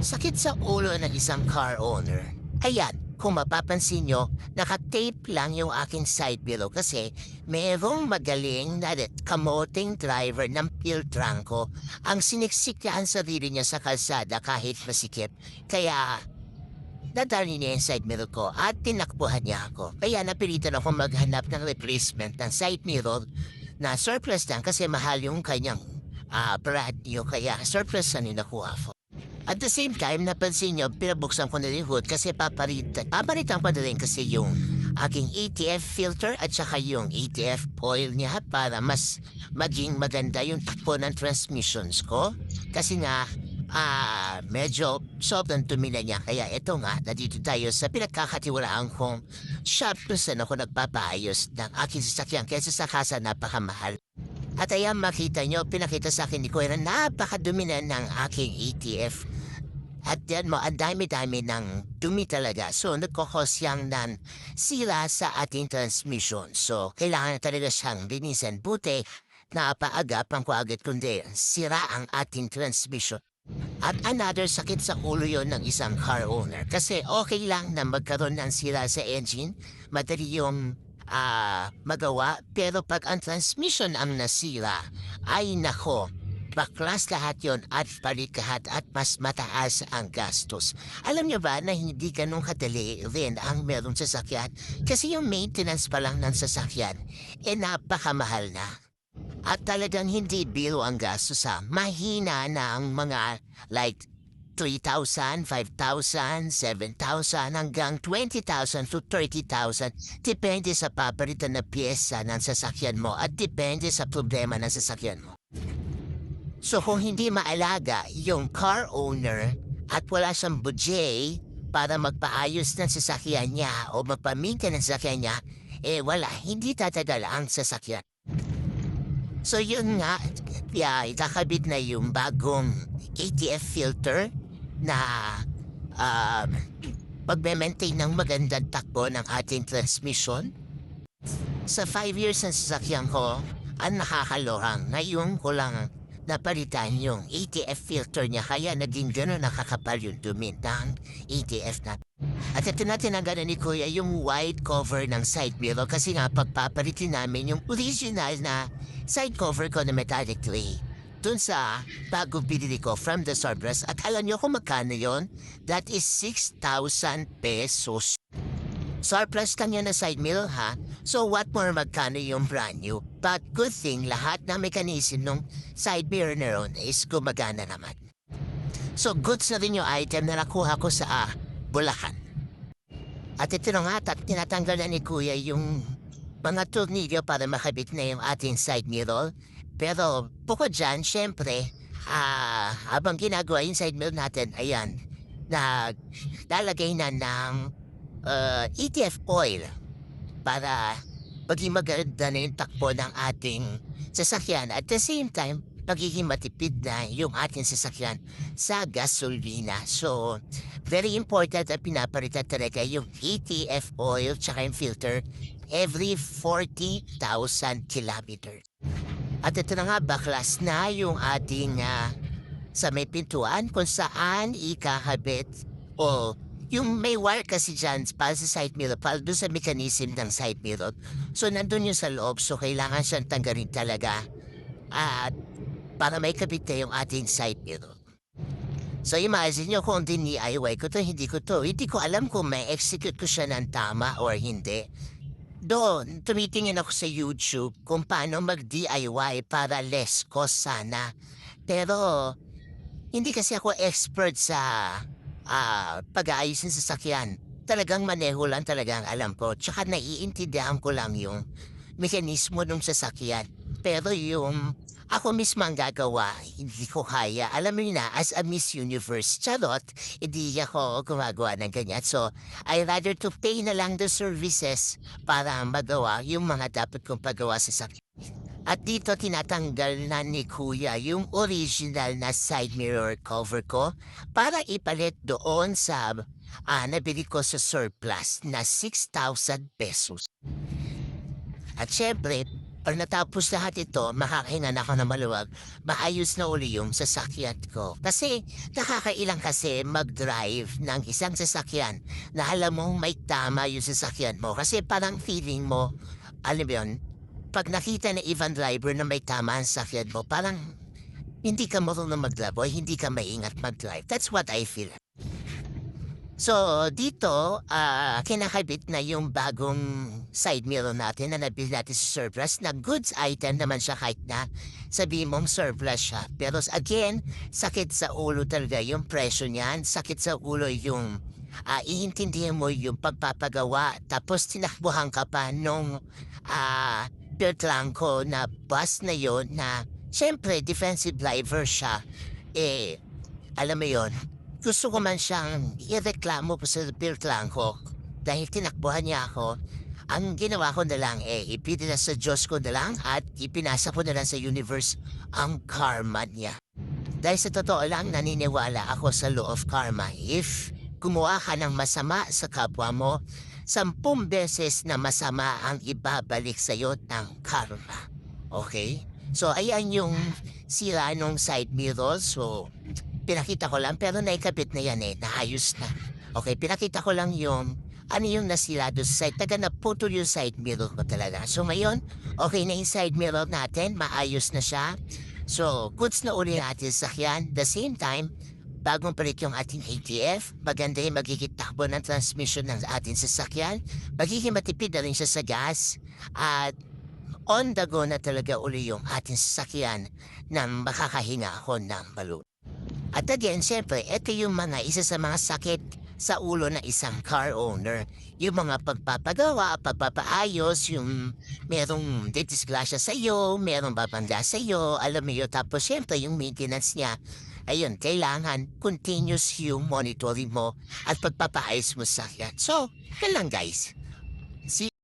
Sakit sa ulo ng isang car owner. Ayan, kung mapapansin nyo, nakatape lang yung aking side mirror kasi merong magaling na kamoting driver ng Piltranco ang siniksik niya ang sarili niya sa kalsada kahit masikip. Kaya nadali niya yung side mirror ko at tinakbuhan niya ako. Kaya napilitan ako maghanap ng replacement ng side mirror na surplus lang kasi mahal yung kanyang ah brand new kaya surplus na nakuha ko. At the same time, napansin niyo, pinabuksan ko na yung hood kasi papalitan. Papalitan pa na rin kasi yung aking ATF filter at saka yung ATF oil niya para mas maging maganda yung takbo ng transmissions ko. Kasi nga, ah, medyo sobrang tumila niya. Kaya ito nga, nandito tayo sa pinagkakatiwalaan kong kung saan ako nagpapaayos ng aking sasakyan kaysa sa kasa napakamahal. At ayan makita nyo, pinakita sa akin ni Kuya na napakadumi na ng aking ATF. At yan mo, ang dami-dami ng dumi talaga. So, nagkakos yang ng sira sa ating transmission. So, kailangan talaga siyang linisan. Buti, napaagapang ko agad kundi sira ang ating transmission. At another sakit sa ulo yon ng isang car owner. Kasi okay lang na magkaroon ng sira sa engine. Madali yung ah, magawa. Pero pag ang transmission ang nasira, ay nako, baklas lahat yon at balik lahat at mas mataas ang gastos. Alam niyo ba na hindi ganun kadali rin ang merong sasakyan? Kasi yung maintenance pa lang ng sasakyan, eh napakamahal na. At talagang hindi biro ang gastos sa mahina na ang mga like 3,000, 5,000, 7,000 hanggang 20,000 to 30,000 depende sa papalitan na pyesa ng sasakyan mo at depende sa problema ng sasakyan mo. So kung hindi maalaga yung car owner at wala siyang budget para magpaayos ng sasakyan niya o magpaminta ng sasakyan niya, eh wala, hindi tatagal ang sasakyan. So yun nga, yeah, kakabit na yung bagong ATF filter na um, pagme-maintain ng magandang takbo ng ating transmission. Sa five years ng sasakyan ko, ang nakakalohang ngayon ko lang napalitan yung ATF filter niya kaya naging gano'n nakakapal yung dumi ng ATF na. At ito na tinanggalan ni Kuya yung white cover ng side mirror kasi nga pagpapalitin namin yung original na side cover ko na metallic tray. Dun sa bago binili ko from the surplus at alam niyo kung magkano yon? That is 6,000 pesos. Surplus lang yan na side mirror ha. So what more magkano yung brand new? But good thing lahat na mechanism ng side mirror na is gumagana naman. So goods na rin yung item na nakuha ko sa ah, Bulacan. At ito na nga, tat tinatanggal na ni Kuya yung mga tornilyo para makabit na yung ating side mirror. Pero bukod dyan, syempre, ah, habang ginagawa yung side mirror natin, ayan, na lalagay na ng uh, ETF oil para maging maganda na yung takbo ng ating sasakyan. At the same time, magiging matipid na yung ating sasakyan sa gasolina. So, very important na pinapalitan talaga yung ETF oil tsaka yung filter every 40,000 kilometers. At ito na nga, baklas na yung ating ah, sa may pintuan kung saan ikakabit o yung may wire kasi dyan para sa side mirror, para doon sa mechanism ng side mirror. So, nandun yung sa loob, so kailangan siyang tanggalin talaga. At para may kabit na yung ating side mirror. So, imagine nyo kung DIY ko to, hindi ko to. Hindi ko alam kung may execute ko siya ng tama or hindi. Doon, tumitingin ako sa YouTube kung paano mag-DIY para less cost sana. Pero, hindi kasi ako expert sa ah, pag-aayos ng sasakyan. Talagang maneho lang talagang alam ko. Tsaka naiintindihan ko lang yung mekanismo ng sasakyan. Pero yung ako mismo ang gagawa, hindi ko kaya. Alam mo na, as a Miss Universe, charot, hindi ako gumagawa ng ganyan. So, I rather to pay na lang the services para magawa yung mga dapat kong pagawa sa sakyan. At dito tinatanggal na ni Kuya yung original na side mirror cover ko para ipalit doon sa ah, nabili ko sa surplus na 6,000 pesos. At syempre, or natapos lahat ito, makakahinga na ako ng maluwag, maayos na uli yung sasakyan ko. Kasi nakakailang kasi mag-drive ng isang sasakyan na alam mong may tama yung sasakyan mo. Kasi parang feeling mo, alam mo yun, pag nakita ng ibang driver na may tama ang sasakyan mo, parang hindi ka marunong o hindi ka maingat mag-drive. That's what I feel. So, dito, ah, kinakabit na yung bagong side mirror natin na nabili natin sa surplus na goods item naman siya kahit na sabihin mong surplus siya. Pero again, sakit sa ulo talaga yung presyo niyan. Sakit sa ulo yung ah, iintindihan mo yung pagpapagawa. Tapos tinakbuhan ka pa nung ah, built lang ko na bus na yon na syempre defensive driver siya. Eh, alam mo yon gusto ko man siyang ireklamo pa sa built lang ko dahil tinakbuhan niya ako. Ang ginawa ko na lang eh, ipinila sa Diyos ko na lang at ipinasa ko na lang sa universe ang karma niya. Dahil sa totoo lang, naniniwala ako sa law of karma. If gumawa ka ng masama sa kapwa mo, sampung beses na masama ang ibabalik sa'yo ng karma. Okay? So, ayan yung sira nung side mirror. So, pinakita ko lang pero naikabit na yan eh, naayos na. Okay, pinakita ko lang yung ano yung nasira doon sa side. Taga na putol yung side mirror ko talaga. So ngayon, okay na yung side mirror natin, maayos na siya. So, goods na uli natin sa sakyan. The same time, bagong palit yung ating ATF, maganda yung magiging takbo ng transmission ng ating sasakyan, magiging matipid na rin siya sa gas, at on the go na talaga uli yung ating sasakyan na makakahinga ako ng balon. At again, siyempre, ito yung mga isa sa mga sakit sa ulo ng isang car owner. Yung mga pagpapagawa, pagpapaayos, yung merong ditisgrasya sa iyo, merong babanda sa iyo, alam mo yun. Tapos siyempre, yung maintenance niya, ayun, kailangan continuous yung monitoring mo at pagpapaayos mo sa yan. So, yan lang guys.